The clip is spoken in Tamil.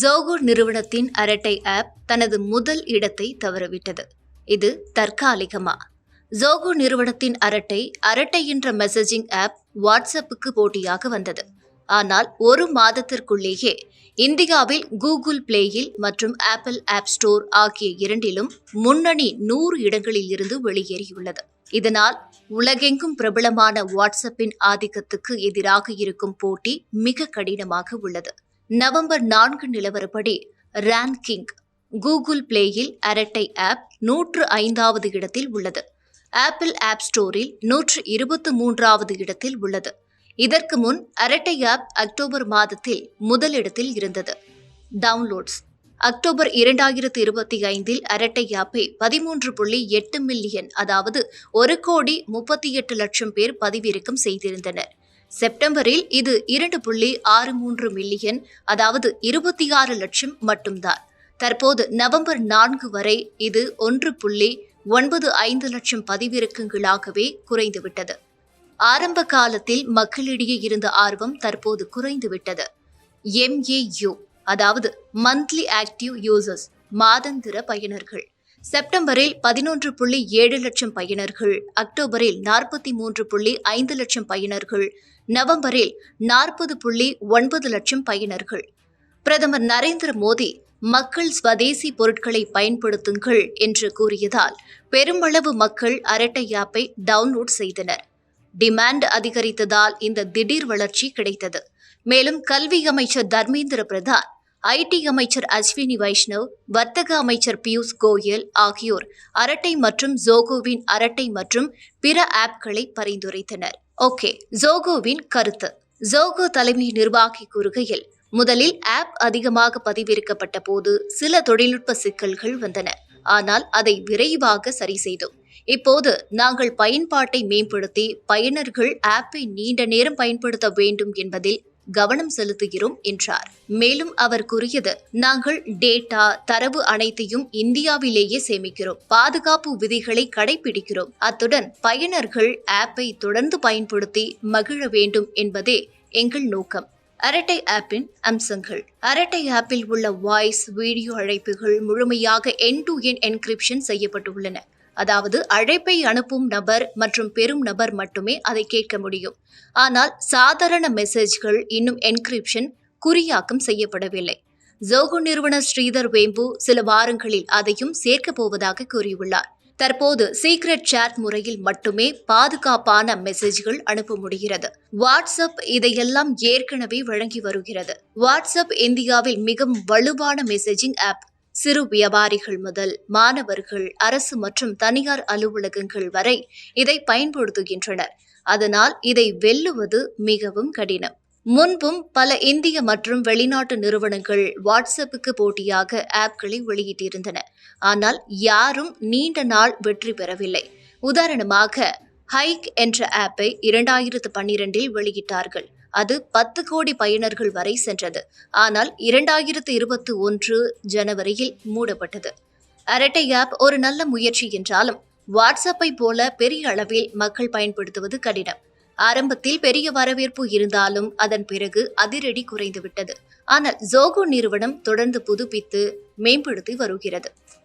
ஜோகோ நிறுவனத்தின் அரட்டை ஆப் தனது முதல் இடத்தை தவறவிட்டது. இது தற்காலிகமா? ஜோகோ நிறுவனத்தின் அரட்டை அரட்டை என்ற மெசேஜிங் ஆப் வாட்ஸ்அப்புக்கு போட்டியாக வந்தது. ஆனால் ஒரு மாதத்திற்குள்ளேயே இந்தியாவில் கூகுள் பிளேயில் மற்றும் ஆப்பிள் ஆப் ஸ்டோர் ஆகிய இரண்டிலும் முன்னணி நூறு இடங்களில் இருந்து வெளியேறியுள்ளது. இதனால் உலகெங்கும் பிரபலமான வாட்ஸ்அப்பின் ஆதிக்கத்துக்கு எதிராக இருக்கும் போட்டி மிக கடினமாக உள்ளது. நவம்பர் நான்கு நிலவரப்படி ரேங்கிங் கூகுள் பிளேயில் அரட்டை ஆப் நூற்று ஐந்தாவது இடத்தில் உள்ளது. ஆப்பிள் ஆப் ஸ்டோரில் நூற்று இருபத்து மூன்றாவது இடத்தில் உள்ளது. இதற்கு முன் அரட்டை ஆப் அக்டோபர் மாதத்தில் முதலிடத்தில் இருந்தது. டவுன்லோட்ஸ். அக்டோபர் இரண்டாயிரத்து இருபத்தி ஐந்தில் அரட்டை ஆப்பை பதிமூன்று புள்ளி எட்டு மில்லியன் அதாவது ஒரு கோடி முப்பத்தி எட்டு லட்சம் பேர் பதிவிறக்கம் செய்திருந்தனர். செப்டம்பரில் இது இரண்டு புள்ளி ஆறு மூன்று மில்லியன் அதாவது இருபத்தி ஆறு லட்சம் மட்டும்தான். தற்போது நவம்பர் நான்கு வரை இது ஒன்று புள்ளி ஒன்பது ஐந்து லட்சம் பதிவிறக்கங்களாகவே குறைந்துவிட்டது. ஆரம்ப காலத்தில் மக்களிடையே இருந்த ஆர்வம் தற்போது குறைந்துவிட்டது. எம்ஏயு அதாவது மந்த்லி ஆக்டிவ் யூசர்ஸ் மாதந்திர பயனர்கள். செப்டம்பரில் பதினொன்று புள்ளி ஏழு லட்சம் பயனர்கள். அக்டோபரில் நாற்பத்தி மூன்று புள்ளி ஐந்து லட்சம் பயனர்கள். நவம்பரில் நாற்பது புள்ளி ஒன்பது லட்சம் பயனர்கள். பிரதமர் நரேந்திர மோடி மக்கள் ஸ்வதேசி பொருட்களை பயன்படுத்துங்கள் என்று கூறியதால் பெருமளவு மக்கள் அரட்டை ஆப்பை டவுன்லோட் செய்தனர். டிமாண்ட் அதிகரித்ததால் இந்த திடீர் வளர்ச்சி கிடைத்தது. மேலும் கல்வி அமைச்சர் தர்மேந்திர பிரதான் ஐடி அமைச்சர் அஸ்வினி வைஷ்ணவ் வர்த்தக அமைச்சர் பியூஷ் கோயல் ஆகியோர் அரட்டை மற்றும் ஜோகோவின் அரட்டை மற்றும் பிற ஆப்களை பரிந்துரைத்தனர். ஓகே ஜோகோவின் கருத்து. ஜோகோ தலைமை நிர்வாகி கூறுகையில் முதலில் ஆப் அதிகமாக பதிவிறக்கப்பட்ட போது சில தொழில்நுட்ப சிக்கல்கள் வந்தன. ஆனால் அதை விரைவாக சரி செய்தோம். இப்போது நாங்கள் பயன்பாட்டை மேம்படுத்தி பயனர்கள் ஆப்பை நீண்ட நேரம் பயன்படுத்த வேண்டும் என்பதில் கவனம் செலுத்துகிறோம் என்றார். மேலும் அவர் கூறியது நாங்கள் டேட்டா தரவு அனைத்தையும் இந்தியாவிலேயே சேமிக்கிறோம். பாதுகாப்பு விதிகளை கடைபிடிக்கிறோம். அத்துடன் பயனர்கள் ஆப்பை தொடர்ந்து பயன்படுத்தி மகிழ வேண்டும் என்பதே எங்கள் நோக்கம். அரட்டை ஆப்பின் அம்சங்கள். அரட்டை ஆப்பில் உள்ள வாய்ஸ் வீடியோ அழைப்புகள் முழுமையாக என் டு என் என்கிரிப்ஷன் செய்யப்பட்டுள்ளன. அதாவது அழைப்பை அனுப்பும் நபர் மற்றும் பெறும் நபர் மட்டுமே அதை கேட்க முடியும். ஆனால் சாதாரண மெசேஜ்கள் இன்னும் என்கிரிப்ஷன் குறியாக்கம் செய்யப்படவில்லை. ஜோகோ நிறுவனர் ஸ்ரீதர் வேம்பு சில வாரங்களில் அதையும் சேர்க்கப் போவதாக கூறியுள்ளார். தற்போது சீக்ரெட் சாட் முறையில் மட்டுமே பாதுகாப்பான மெசேஜ்கள் அனுப்ப முடிகிறது. வாட்ஸ்அப் இதையெல்லாம் ஏற்கனவே வழங்கி வருகிறது. வாட்ஸ்அப் இந்தியாவில் மிகவும் வலுவான மெசேஜிங் ஆப். சிறு வியாபாரிகள் முதல் மாணவர்கள் அரசு மற்றும் தனியார் அலுவலகங்கள் வரை இதை பயன்படுத்துகின்றனர். அதனால் இதை வெல்லுவது மிகவும் கடினம். முன்பும் பல இந்திய மற்றும் வெளிநாட்டு நிறுவனங்கள் வாட்ஸ்அப்புக்கு போட்டியாக ஆப்களை வெளியிட்டிருந்தன. ஆனால் யாரும் நீண்ட நாள் வெற்றி பெறவில்லை. உதாரணமாக ஹைக் என்ற ஆப்பை இரண்டாயிரத்து பன்னிரெண்டில் வெளியிட்டார்கள். அது பத்து கோடி பயனர்கள் வரை சென்றது. ஆனால் இரண்டாயிரத்து இருபத்தி ஒன்று ஜனவரியில் மூடப்பட்டது. அரட்டை ஆப் ஒரு நல்ல முயற்சி என்றாலும் வாட்ஸ்அப்பை போல பெரிய அளவில் மக்கள் பயன்படுத்துவது கடினம். ஆரம்பத்தில் பெரிய வரவேற்பு இருந்தாலும் அதன் பிறகு அதிரடி குறைந்துவிட்டது. ஆனால் ஜோகோ நிறுவனம் தொடர்ந்து புதுப்பித்து மேம்படுத்தி வருகிறது.